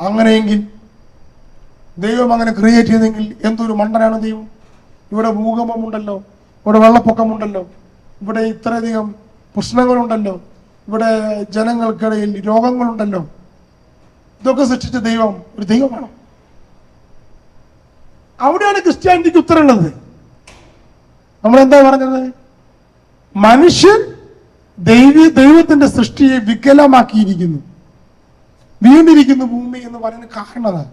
അങ്ങനെയെങ്കിൽ ദൈവം അങ്ങനെ ക്രിയേറ്റ് ചെയ്തെങ്കിൽ എന്തൊരു മണ്ടനാണ് ദൈവം? ഇവിടെ ഭൂകമ്പമുണ്ടല്ലോ ഇവിടെ വെള്ളപ്പൊക്കമുണ്ടല്ലോ ഇവിടെ ഇത്രയധികം പ്രശ്നങ്ങളുണ്ടല്ലോ ഇവിടെ ജനങ്ങൾക്കിടയിൽ രോഗങ്ങളുണ്ടല്ലോ. ഇതൊക്കെ സൃഷ്ടിച്ച ദൈവം ഒരു ദൈവമാണ്? അവിടെയാണ് ക്രിസ്ത്യാനിറ്റിക്ക് ഉത്തരമുള്ളത്. നമ്മളെന്താ പറഞ്ഞത്? മനുഷ്യൻ ദൈവ ദൈവത്തിന്റെ സൃഷ്ടിയെ വികലമാക്കിയിരിക്കുന്നു. വീണിരിക്കുന്നു ഭൂമി എന്ന് പറയുന്ന കാരണം അതാണ്.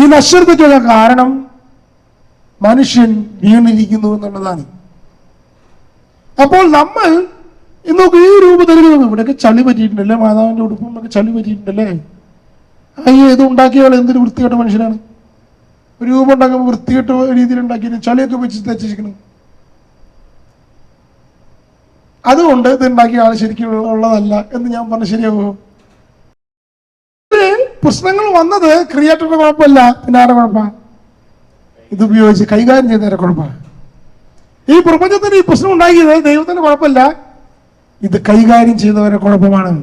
ഈ നശ്വരത്തേക്കുള്ള കാരണം മനുഷ്യൻ വീണിരിക്കുന്നു എന്നുള്ളതാണ്. അപ്പോൾ നമ്മൾ ഇന്നൊക്കെ ഈ രൂപത്തിൽ ഇവിടെയൊക്കെ ചളി പറ്റിയിട്ടുണ്ടല്ലേ? മാതാവിന്റെ ഉടുപ്പും ചളി പറ്റിയിട്ടുണ്ടല്ലേ? അയ്യോ ഇത് ഉണ്ടാക്കിയാൽ എന്തൊരു വൃത്തികെട്ട മനുഷ്യനാണ്? ഒരു രൂപം ഉണ്ടാക്കുമ്പോൾ വൃത്തികെട്ട രീതിയിൽ ഉണ്ടാക്കി ചളിയൊക്കെ വെച്ച് തെച്ചിരിക്കണം. അതുകൊണ്ട് ഇത് ഉണ്ടാക്കിയ ആൾ ശരിക്കും ഉള്ളതല്ല എന്ന് ഞാൻ പറഞ്ഞ ഇതിൽ പ്രശ്നങ്ങൾ വന്നത് ക്രിയേറ്ററുടെ കുഴപ്പമല്ല. പിന്നെ ആരുടെ കുഴപ്പ? ഇത് ഉപയോഗിച്ച് കൈകാര്യം ചെയ്യുന്നവരുടെ കുഴപ്പമാണ് ഈ പ്രപഞ്ചത്തിന് ഈ പ്രശ്നം ഉണ്ടാക്കിയത് ദൈവത്തിന്റെ കുഴപ്പമില്ല. ഇത് കൈകാര്യം ചെയ്യുന്നവരുടെ കുഴപ്പമാണ്.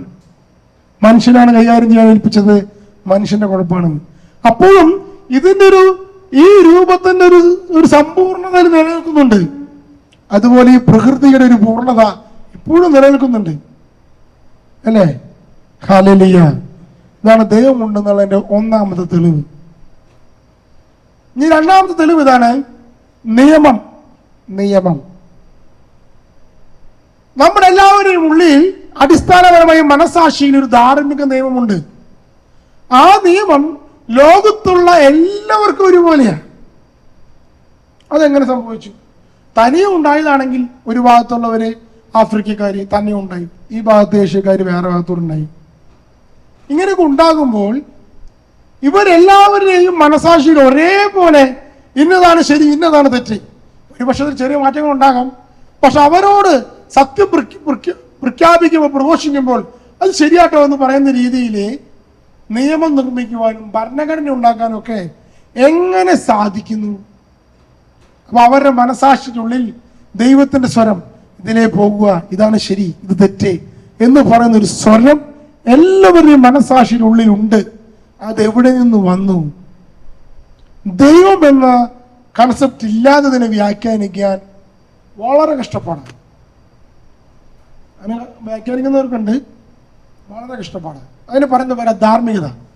മനുഷ്യനാണ് കൈകാര്യം ചെയ്യാൻ ഏൽപ്പിച്ചത് മനുഷ്യന്റെ കുഴപ്പമാണ്. അപ്പോഴും ഇതിന്റെ ഒരു ഈ രൂപത്തിന്റെ ഒരു ഒരു സമ്പൂർണത നിലനിൽക്കുന്നുണ്ട്. അതുപോലെ ഈ പ്രകൃതിയുടെ ഒരു പൂർണത ഇപ്പോഴും നിലനിൽക്കുന്നുണ്ട്. അല്ലേ? ഹാലലിയ ഇതാണ് ദൈവമുണ്ടെന്നുള്ളതിന്റെ ഒന്നാമത്തെ തെളിവ്. ഇനി രണ്ടാമത്തെ തെളിവ് ഇതാണ് നിയമം. നിയമം. നമ്മളെല്ലാവരുടെയും ഉള്ളിൽ അടിസ്ഥാനപരമായി മനസാക്ഷിയിൽ ഒരു ധാർമ്മിക നിയമമുണ്ട്. ആ നിയമം ലോകത്തുള്ള എല്ലാവർക്കും ഒരുപോലെയാണ്. അതെങ്ങനെ സംഭവിച്ചു? തനിയെ ഉണ്ടായതാണെങ്കിൽ ഒരു ഭാഗത്തുള്ളവര് ആഫ്രിക്കക്കാർ തന്നെ ഉണ്ടായി ഈ ഭാഗത്ത് ഏഷ്യക്കാർ വേറെ ഭാഗത്തോടുണ്ടായി ഇങ്ങനെയൊക്കെ ഉണ്ടാകുമ്പോൾ ഇവരെല്ലാവരുടെയും മനസാക്ഷിയിൽ ഒരേപോലെ ഇന്നതാണ് ശരി ഇന്നതാണ് തെറ്റ്. ഒരു പക്ഷേ ചെറിയ മാറ്റങ്ങൾ ഉണ്ടാകാം. പക്ഷെ അവരോട് സത്യം പ്രഖ്യ- പ്രഖ്യ- പ്രഖ്യാപിക്കുമ്പോൾ പ്രഘോഷിക്കുമ്പോൾ അത് ശരിയാട്ടോ എന്ന് പറയുന്ന രീതിയിൽ നിയമം നിർമ്മിക്കുവാനും ഭരണഘടന ഉണ്ടാക്കാനൊക്കെ എങ്ങനെ സാധിക്കുന്നു? അപ്പൊ അവരുടെ മനസാക്ഷിക്കുള്ളിൽ ദൈവത്തിന്റെ സ്വരം ഇതിലേ പോകുക. ഇതാണ് ശരി ഇത് തെറ്റ് എന്ന് പറയുന്ന ഒരു സ്വരം എല്ലാവരുടെയും മനസാക്ഷിയുടെ ഉള്ളിലുണ്ട് അതെവിടെ നിന്ന് വന്നു? ദൈവം എന്ന കൺസെപ്റ്റ് ഇല്ലാത്തതിനെ വ്യാഖ്യാനിക്കാൻ വളരെ കഷ്ടപ്പാടാണ്. അങ്ങനെ വ്യാഖ്യാനിക്കുന്നവർക്കുണ്ട്. വളരെ കഷ്ടപ്പാടാണ്. അതിന് പറഞ്ഞ പോലെ ധാർമ്മികത.